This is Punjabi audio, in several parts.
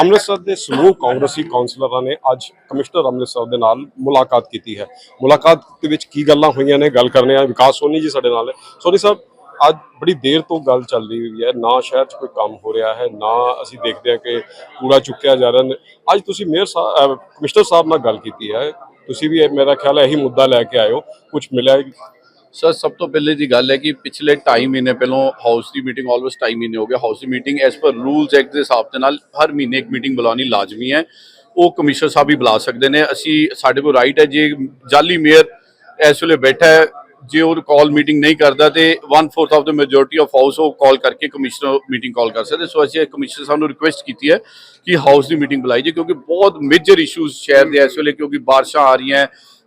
ਅੰਮ੍ਰਿਤਸਰ ਦੇ ਸਮੂਹ ਕਾਂਗਰਸੀ ਕੌਂਸਲਰਾਂ ਨੇ ਅੱਜ ਕਮਿਸ਼ਨਰ ਅੰਮ੍ਰਿਤਸਰ ਦੇ ਨਾਲ ਮੁਲਾਕਾਤ ਕੀਤੀ ਹੈ। ਮੁਲਾਕਾਤ ਦੇ ਵਿੱਚ ਕੀ ਗੱਲਾਂ ਹੋਈਆਂ ਨੇ, ਗੱਲ ਕਰਨੇ ਆ ਵਿਕਾਸ ਸੋਨੀ ਜੀ ਸਾਡੇ ਨਾਲ ਹੈ ਸੋਨੀ ਸਾਹਿਬ, ਅੱਜ ਬੜੀ ਦੇਰ ਤੋਂ ਗੱਲ ਚੱਲ ਰਹੀ ਹੋਈ ਹੈ, ਨਾ ਸ਼ਹਿਰ 'ਚ ਕੋਈ ਕੰਮ ਹੋ ਰਿਹਾ ਹੈ, ਨਾ ਅਸੀਂ ਦੇਖਦੇ ਹਾਂ ਕਿ ਕੂੜਾ ਚੁੱਕਿਆ ਜਾ ਰਿਹਾ ਅੱਜ ਤੁਸੀਂ ਮੇਅਰ ਸਾਹਿਬ ਕਮਿਸ਼ਨਰ ਸਾਹਿਬ ਨਾਲ ਗੱਲ ਕੀਤੀ ਹੈ। ਤੁਸੀਂ ਵੀ ਇਹ ਮੇਰਾ ਖਿਆਲ ਹੈ, ਇਹੀ ਮੁੱਦਾ ਲੈ ਕੇ ਆਇਓ। ਕੁਝ ਮਿਲਿਆ ਸਰ ਸਭ ਤੋਂ ਪਹਿਲੇ ਦੀ ਗੱਲ ਹੈ ਕਿ ਪਿਛਲੇ 2.5 ਮਹੀਨੇ ਪਹਿਲਾਂ ਹਾਊਸ ਦੀ ਮੀਟਿੰਗ ਆਲਮੋਸਟ 2.5 ਮਹੀਨੇ ਹੋ ਗਏ। ਹਾਊਸ ਦੀ meeting as per rules act ਦੇ ਹਿਸਾਬ ਦੇ ਨਾਲ ਹਰ ਮਹੀਨੇ ਇੱਕ ਮੀਟਿੰਗ ਬੁਲਾਉਣੀ ਲਾਜ਼ਮੀ ਹੈ। ਉਹ ਕਮਿਸ਼ਨਰ ਸਾਹਿਬ ਹੀ ਬੁਲਾ ਸਕਦੇ ਨੇ। ਅਸੀਂ ਸਾਡੇ ਕੋਲ ਰਾਈਟ ਹੈ। ਜੇ ਜਾਲੀ ਮੇਅਰ ਇਸ ਵੇਲੇ ਬੈਠਾ ਹੈ, ਜੇ ਉਹ ਕਾਲ ਮੀਟਿੰਗ ਨਹੀਂ ਕਰਦਾ ਤੇ 1/4 of the majority of house ਉਹ ਕਾਲ ਕਰਕੇ ਕਮਿਸ਼ਨਰ ਮੀਟਿੰਗ ਕਾਲ ਕਰ ਸਕਦੇ। ਸੋ ਅਸੀਂ ਕਮਿਸ਼ਨਰ ਸਾਹਿਬ ਨੂੰ ਰਿਕੁਐਸਟ ਕੀਤੀ ਹੈ ਕਿ ਹਾਊਸ ਦੀ ਮੀਟਿੰਗ ਬੁਲਾਈ ਜੇ ਕਿਉਂਕਿ ਬਹੁਤ ਮੇਜਰ ਇਸ਼ੂਜ਼ ਸ਼ਹਿਰ ਦੇ ਇਸ ਵੇਲੇ ਕਿਉਂਕਿ ਬਾਰਿਸ਼ਾਂ ਆ ਰਹੀਆਂ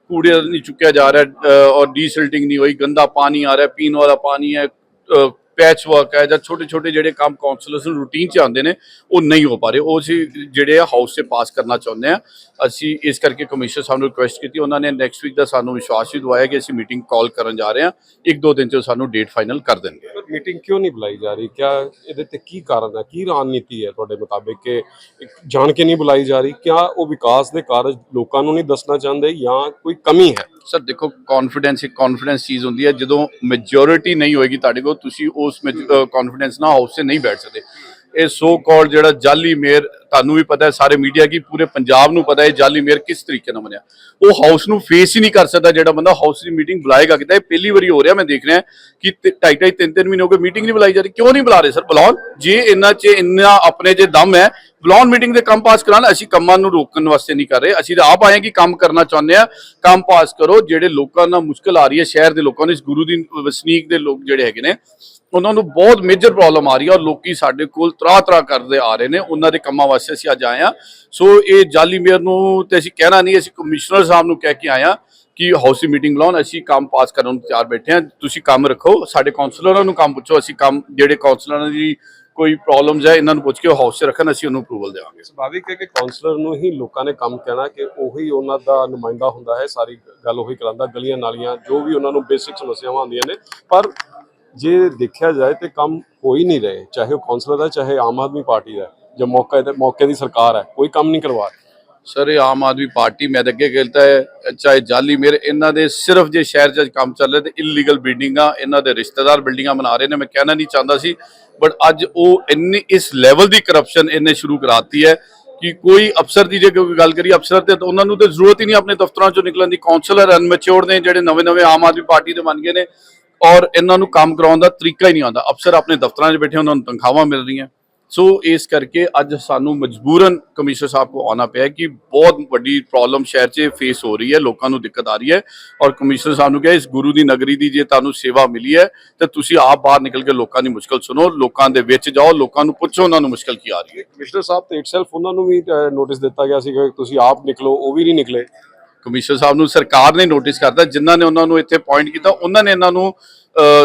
ਕੂੜੇ ਨਹੀਂ ਚੁੱਕਿਆ ਜਾ ਰਿਹਾ ਔਰ ਡੀਸਿਲਟਿੰਗ ਨਹੀਂ ਹੋਈ, ਗੰਦਾ ਪਾਣੀ ਆ ਰਿਹਾ, ਪੀਣ ਵਾਲਾ ਪਾਣੀ ਹੈ ਪੈਚ ਵਰਕ ਹੈ ਜਾਂ ਛੋਟੇ ਛੋਟੇ ਜਿਹੜੇ ਕੰਮ ਕਾਉਂਸਲਰਸ ਨੂੰ ਰੂਟੀਨ ਚ ਆਉਂਦੇ ਨੇ, ਉਹ ਨਹੀਂ ਹੋ ਪਾ ਰਹੇ। ਉਹ ਅਸੀਂ ਜਿਹੜੇ ਆ ਹਾਊਸ 'ਤੇ ਪਾਸ ਕਰਨਾ ਚਾਹੁੰਦੇ ਆ ਅਸੀਂ ਇਸ ਕਰਕੇ ਕਮਿਸ਼ਨਰ ਸਾਹਿਬ ਨੂੰ ਰਿਕੁਐਸਟ ਕੀਤੀ, ਉਹਨਾਂ ਨੇ ਨੈਕਸਟ ਵੀਕ ਦਾ ਸਾਨੂੰ ਵਿਸ਼ਵਾਸ ਵੀ ਦਵਾਇਆ ਕਿ ਅਸੀਂ ਮੀਟਿੰਗ ਕਾਲ ਕਰਨ ਜਾ ਰਹੇ ਹਾਂ। ਇੱਕ ਦੋ ਦਿਨ ਚ ਉਹ ਸਾਨੂੰ ਡੇਟ ਫਾਈਨਲ ਕਰ ਦੇਣਗੇ। ਮੀਟਿੰਗ ਕਿਉਂ ਨਹੀਂ ਬੁਲਾਈ ਜਾ ਰਹੀ? ਕਿਆ ਇਹਦੇ ਤੇ ਕੀ ਕਾਰਨ ਹੈ? ਕੀ ਰਣਨੀਤੀ ਹੈ ਤੁਹਾਡੇ ਮੁਤਾਬਿਕ ਕਿ ਜਾਣ ਕੇ ਨਹੀਂ ਬੁਲਾਈ ਜਾ ਰਹੀ? ਕਿਆ ਉਹ ਵਿਕਾਸ ਦੇ ਕਾਰਜ ਲੋਕਾਂ ਨੂੰ ਨਹੀਂ ਦੱਸਣਾ ਚਾਹੁੰਦੇ ਜਾਂ ਕੋਈ ਕਮੀ ਹੈ? ਸਰ ਦੇਖੋ ਕੌਨਫੀਡੈਂਸ ਇੱਕ ਕੌਨਫੀਡੈਂਸ ਚੀਜ਼ ਹੁੰਦੀ ਹੈ। ਜਦੋਂ ਮੈਜੋਰਿਟੀ ਨਹੀਂ ਹੋਏਗੀ ਤੁਹਾਡੇ ਕੋਲ, ਤੁਸੀਂ ਉਸ ਕੌਨਫੀਡੈਂਸ ਨਾਲ ਹਾਊਸ 'ਚ ਨਹੀਂ ਬੈਠ ਸਕਦੇ। ਇਹ ਸੋ ਕਾਲਡ ਜਿਹੜਾ ਜਾਲੀ ਮੇਅਰ ਤੁਹਾਨੂੰ ਵੀ ਪਤਾ ਹੈ, ਸਾਰੇ ਮੀਡੀਆ ਕੀ ਪੂਰੇ ਪੰਜਾਬ ਨੂੰ ਪਤਾ ਹੈ, ਇਹ ਜਾਲੀ ਮੇਅਰ ਕਿਸ ਤਰੀਕੇ ਨਾਲ ਬਣਿਆ। ਉਹ ਹਾਊਸ ਨੂੰ ਫੇਸ ਹੀ ਨਹੀਂ ਕਰ ਸਕਦਾ ਜਿਹੜਾ ਬੰਦਾ ਹਾਊਸ ਦੀ ਮੀਟਿੰਗ ਬੁਲਾਏਗਾ ਕਿਤੇ। ਪਹਿਲੀ ਵਾਰੀ ਹੋ ਰਿਹਾ, ਮੈਂ ਦੇਖ ਰਿਹਾ ਕਿ ਢਾਈ ਢਾਈ, ਤਿੰਨ ਤਿੰਨ ਮਹੀਨੇ ਹੋ ਗਏ ਮੀਟਿੰਗ ਨਹੀਂ ਬੁਲਾਈ ਜਾ ਰਹੀ। ਕਿਉਂ ਨਹੀਂ ਬੁਲਾ ਰਹੇ, ਸਰ? ਬੁਲਾਉਣ। ਜੇ ਇੰਨਾ 'ਚ ਇੰਨਾ ਆਪਣੇ 'ਚ ਦਮ ਹੈ, ਬੁਲਾਉਣ ਮੀਟਿੰਗ ਦੇ ਕੰਮ ਪਾਸ ਕਰਾਉਣ, ਅਸੀਂ ਕੰਮਾਂ ਨੂੰ ਰੋਕਣ ਵਾਸਤੇ ਨਹੀਂ ਕਰ ਰਹੇ। ਅਸੀਂ ਤਾਂ ਆਪ ਆਏ ਕਿ ਕੰਮ ਕਰਨਾ ਚਾਹੁੰਦੇ ਆ ਕੰਮ ਪਾਸ ਕਰੋ, ਜਿਹੜੇ ਲੋਕਾਂ ਨਾਲ ਮੁਸ਼ਕਲ ਆ ਰਹੀ ਹੈ, ਸ਼ਹਿਰ ਦੇ ਲੋਕਾਂ ਨੂੰ, ਇਸ ਗੁਰੂ ਦੀ, ਵਸਨੀਕ ਦੇ ਲੋਕ ਜਿਹੜੇ ਹੈਗੇ ਨੇ, ਉਹਨਾਂ ਨੂੰ ਬਹੁਤ ਮੇਜਰ ਪ੍ਰੋਬਲਮ ਆ ਰਹੀ ਹੈ ਔਰ ਲੋਕੀ ਸਾਡੇ ਕੋਲ ਤਰਾ ਤਰਾ ਕਰਦੇ ਆ ਰਹੇ ਨੇ, ਉਹਨਾਂ ਦੇ ਕੰਮਾਂ ਵਾਸਤੇ ਅਸੀਂ ਅੱਜ ਆਏ ਆ ਸੋ ਇਹ ਜਾਲੀ ਮੇਅਰ ਨੂੰ ਤੇ ਅਸੀਂ ਕਹਿਣਾ ਨਹੀਂ, ਅਸੀਂ ਕਮਿਸ਼ਨਰ ਸਾਹਿਬ ਨੂੰ ਕਹਿ ਕੇ ਆਏ ਆ ਕਿ ਹਾਊਸ ਮੀਟਿੰਗ ਲਾਉਣ। ਅਸੀਂ ਕੰਮ ਪਾਸ ਕਰਨ ਨੂੰ ਤਿਆਰ ਬੈਠੇ ਆ ਤੁਸੀਂ ਕੰਮ ਰੱਖੋ। ਸਾਡੇ ਕਾਉਂਸਲਰਾਂ ਨੂੰ ਕੰਮ ਪੁੱਛੋ। ਅਸੀਂ ਕੰਮ, ਜਿਹੜੇ ਕਾਉਂਸਲਰਾਂ ਦੀ ਕੋਈ ਪ੍ਰੋਬਲਮਸ ਹੈ, ਇਹਨਾਂ ਨੂੰ ਪੁੱਛ ਕੇ ਹਾਊਸ 'ਚ ਰੱਖਣ। ਅਸੀਂ ਉਹਨੂੰ ਅਪਰੂਵਲ ਦੇਵਾਂਗੇ। ਸੁਭਾਵਿਕ ਹੈ ਕਿ ਕਾਉਂਸਲਰ ਨੂੰ ਹੀ ਲੋਕਾਂ ਨੇ ਕੰਮ ਕਹਿਣਾ ਕਿ ਉਹੀ ਉਹਨਾਂ ਦਾ ਨੁਮਾਇੰਦਾ ਹੁੰਦਾ ਹੈ। ਸਾਰੀ ਗੱਲ ਉਹੀ ਕਰਾਂਦਾ ਗਲੀਆਂ ਨਾਲੀਆਂ, ਜੋ ਵੀ ਉਹਨਾਂ ਨੂੰ ਬੇਸਿਕ ਸਮੱਸਿਆਵਾਂ ਆਉਂਦੀਆਂ ਨੇ। ਪਰ ਜੇ ਦੇਖਿਆ ਜਾਏ ਤੇ ਕੰਮ ਹੋ ਹੀ ਨਹੀਂ ਰਹੇ। ਚਾਹੇ ਉਹ ਕਾਉਂਸਲਰ ਹੈ ਚਾਹੇ ਆਮ ਆਦਮੀ ਪਾਰਟੀ ਦਾ। ਹੈ। ਜੋ ਮੌਕਾ ਤੇ ਮੌਕੇ ਦੀ ਸਰਕਾਰ ਹੈ, ਕੋਈ ਕੰਮ ਨਹੀਂ ਕਰਵਾ ਰਹੀ। ਸਰ, ਇਹ ਆਮ ਆਦਮੀ ਪਾਰਟੀ ਮੈਂ ਤਾਂ ਅੱਗੇ ਕਹਿੰਦਾ ਹੈ, ਚਾਹੇ ਜਾਲੀ ਮੇਰੇ, ਇਹਨਾਂ ਦੇ ਸਿਰਫ ਜੇ ਸ਼ਹਿਰ 'ਚ ਕੰਮ ਚੱਲ ਰਿਹਾ ਤੇ ਇਲੀਗਲ ਬਿਲਡਿੰਗਾਂ ਇਹਨਾਂ ਦੇ ਰਿਸ਼ਤੇਦਾਰ ਬਿਲਡਿੰਗਾਂ ਬਣਾ ਰਹੇ ਨੇ, ਮੈਂ ਕਹਿਣਾ ਨਹੀਂ ਚਾਹੁੰਦਾ ਸੀ ਬਟ ਅੱਜ ਉਹ ਇੰਨੀ ਇਸ ਲੈਵਲ ਦੀ ਕਰਪਸ਼ਨ ਇਹਨੇ ਸ਼ੁਰੂ ਕਰਾਤੀ ਹੈ ਕਿ ਕੋਈ ਅਫਸਰ ਦੀ ਜੇ ਕੋਈ ਗੱਲ ਕਰੀ ਅਫਸਰ ਤੇ ਉਹਨਾਂ ਨੂੰ ਤੇ ਜ਼ਰੂਰਤ ਹੀ ਨਹੀਂ ਆਪਣੇ ਦਫ਼ਤਰਾਂ ਚੋਂ ਨਿਕਲਣ ਦੀ। ਕਾਉਂਸਲਰ ਅਨਮੈਚੁਰਡ ਨੇ, ਜਿਹੜੇ ਨਵੇਂ-ਨਵੇਂ ਆਮ ਆਦਮੀ ਪਾਰਟੀ ਦੇ ਬਣ ਗਏ ਨੇ, ਔਰ ਇਹਨਾਂ ਨੂੰ ਕੰਮ ਕਰਾਉਣ ਦਾ ਤਰੀਕਾ ਹੀ ਨਹੀਂ ਆਉਂਦਾ। ਅਫਸਰ ਆਪਣੇ ਦਫ਼ਤਰਾਂ 'ਚ ਬੈਠੇ, ਉਹਨਾਂ ਨੂੰ ਤਨਖਾਹਾਂ ਮਿਲ ਰਹੀਆਂ। ਸੋ ਇਸ ਕਰਕੇ ਅੱਜ ਸਾਨੂੰ ਮਜਬੂਰਨ ਕਮਿਸ਼ਨਰ ਸਾਹਿਬ ਕੋ ਆਉਣਾ ਪਿਆ ਕਿ ਬਹੁਤ ਵੱਡੀ ਪ੍ਰੋਬਲਮ ਸ਼ਹਿਰ 'ਚ ਫੇਸ ਹੋ ਰਹੀ ਹੈ, ਲੋਕਾਂ ਨੂੰ ਦਿੱਕਤ ਆ ਰਹੀ ਹੈ ਔਰ ਕਮਿਸ਼ਨਰ ਸਾਹਿਬ ਨੂੰ ਕਿਹਾ ਇਸ ਗੁਰੂ ਦੀ ਨਗਰੀ ਦੀ ਜੇ ਤੁਹਾਨੂੰ ਸੇਵਾ ਮਿਲੀ ਹੈ ਤੇ ਤੁਸੀਂ ਆਪ ਬਾਹਰ ਨਿਕਲ ਕੇ ਲੋਕਾਂ ਦੀ ਮੁਸ਼ਕਲ ਸੁਣੋ, ਲੋਕਾਂ ਦੇ ਵਿੱਚ ਜਾਓ, ਲੋਕਾਂ ਨੂੰ ਪੁੱਛੋ ਉਹਨਾਂ ਨੂੰ ਮੁਸ਼ਕਲ ਕੀ ਆ ਰਹੀ ਹੈ। ਕਮਿਸ਼ਨਰ ਸਾਹਿਬ ਤੇ ਇਟਸੈਲਫ ਉਹਨਾਂ ਨੂੰ ਵੀ ਨੋਟਿਸ ਦਿੱਤਾ ਗਿਆ ਸੀ ਕਿ ਤੁਸੀਂ ਆਪ ਨਿਕਲੋ, ਉਹ ਵੀ ਨਹੀਂ ਨਿਕਲੇ। ਕਮਿਸ਼ਨਰ ਸਾਹਿਬ ਨੂੰ ਸਰਕਾਰ ਨੇ ਨੋਟਿਸ ਕਰਤਾ, ਜਿਨ੍ਹਾਂ ਨੇ ਉਹਨਾਂ ਨੂੰ ਇੱਥੇ ਅਪਾਇੰਟ ਕੀਤਾ, ਉਹਨਾਂ ਨੇ ਇਹਨਾਂ ਨੂੰ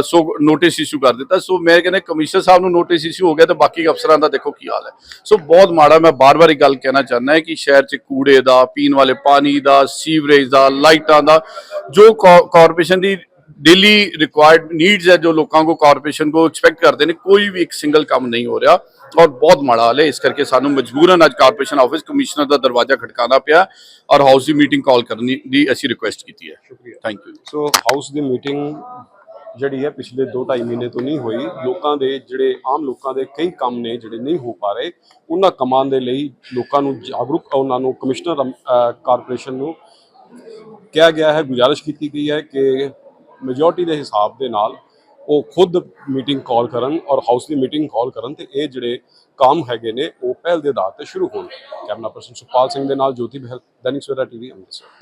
ਸੋ ਨੋਟਿਸ ਇਸ਼ੂ ਕਰ ਦਿੱਤਾ। ਸੋ ਮੈਂ ਕਹਿੰਦਾ ਕਮਿਸ਼ਨਰ ਸਾਹਿਬ ਨੂੰ ਨੋਟਿਸ ਇਸ਼ੂ ਹੋ ਗਿਆ ਤਾਂ ਬਾਕੀ ਅਫਸਰਾਂ ਦਾ ਦੇਖੋ ਕੀ ਹਾਲ ਹੈ। ਸੋ ਬਹੁਤ ਮਾੜਾ ਮੈਂ ਬਾਰ-ਬਾਰ ਇਹ ਗੱਲ ਕਹਿਣਾ ਚਾਹੁੰਦਾ ਹਾਂ ਕਿ ਸ਼ਹਿਰ 'ਚ ਕੂੜੇ ਦਾ, ਪੀਣ ਵਾਲੇ ਪਾਣੀ ਦਾ, ਸੀਵਰੇਜ ਦਾ, ਲਾਈਟਾਂ ਦਾ, ਜੋ ਕਾਰਪੋਰੇਸ਼ਨ ਦੀ ਡੇਲੀ ਰਿਕੁਆਇਰਡ ਨੀਡਸ ਹੈ ਜੋ ਲੋਕਾਂ ਕੋ ਕਾਰਪੋਰੇਸ਼ਨ ਕੋ ਐਕਸਪੈਕਟ ਕਰਦੇ ਨੇ ਕੋਈ ਵੀ ਇੱਕ ਸਿੰਗਲ ਕੰਮ ਨਹੀਂ ਹੋ ਰਿਹਾ ਔਰ ਬਹੁਤ ਮਾੜਾ ਹਾਲ ਹੈ। ਇਸ ਕਰਕੇ ਸਾਨੂੰ ਮਜਬੂਰਨ ਅੱਜ ਕਾਰਪੋਰੇਸ਼ਨ ਆਫਿਸ ਕਮਿਸ਼ਨਰ ਦਾ ਦਰਵਾਜ਼ਾ ਖਟਕਾਉਣਾ ਪਿਆ ਔਰ ਹਾਊਸ ਦੀ ਮੀਟਿੰਗ ਕਾਲ ਕਰਨੀ ਦੀ ਅਸੀਂ ਰਿਕੁਐਸਟ ਕੀਤੀ ਹੈ। ਸ਼ੁਕਰੀਆ। ਥੈਂਕ ਯੂ ਸੋ ਹਾਊਸ ਦੀ ਮੀਟਿੰਗ ਜਿਹੜੀ ਹੈ ਪਿਛਲੇ 2.5 ਮਹੀਨੇ ਤੋਂ ਨਹੀਂ ਹੋਈ। ਲੋਕਾਂ ਦੇ ਜਿਹੜੇ ਆਮ ਲੋਕਾਂ ਦੇ ਕਈ ਕੰਮ ਨੇ ਜਿਹੜੇ ਨਹੀਂ ਹੋ ਪਾ ਰਹੇ ਉਹਨਾਂ ਕੰਮਾਂ ਦੇ ਲਈ ਲੋਕਾਂ ਨੂੰ ਜਾਗਰੂਕ ਉਹਨਾਂ ਨੂੰ ਕਮਿਸ਼ਨਰ ਕਾਰਪੋਰੇਸ਼ਨ ਨੂੰ ਕਿਹਾ ਗਿਆ ਹੈ ਗੁਜ਼ਾਰਿਸ਼ ਕੀਤੀ ਗਈ ਹੈ ਕਿ ਮੈਜੋਰਟੀ ਦੇ ਹਿਸਾਬ ਦੇ ਨਾਲ ਉਹ ਖੁਦ ਮੀਟਿੰਗ ਕਾਲ ਕਰਨ ਔਰ ਹਾਊਸ ਦੀ ਮੀਟਿੰਗ ਕਾਲ ਕਰਨ ਤੇ ਇਹ ਜਿਹੜੇ ਕੰਮ ਹੈਗੇ ਨੇ, ਉਹ ਪਹਿਲ ਦੇ ਆਧਾਰ ਤੇ ਸ਼ੁਰੂ ਹੋਣ। ਕੈਮਰਾ ਪਰਸਨ ਸੁਖਪਾਲ ਸਿੰਘ ਦੇ ਨਾਲ ਜੋਤੀ ਬਹਿਲ, ਦੈਨਿਕ ਸਵੇਰਾ ਟੀਵੀ ਅੰਮ੍ਰਿਤਸਰ।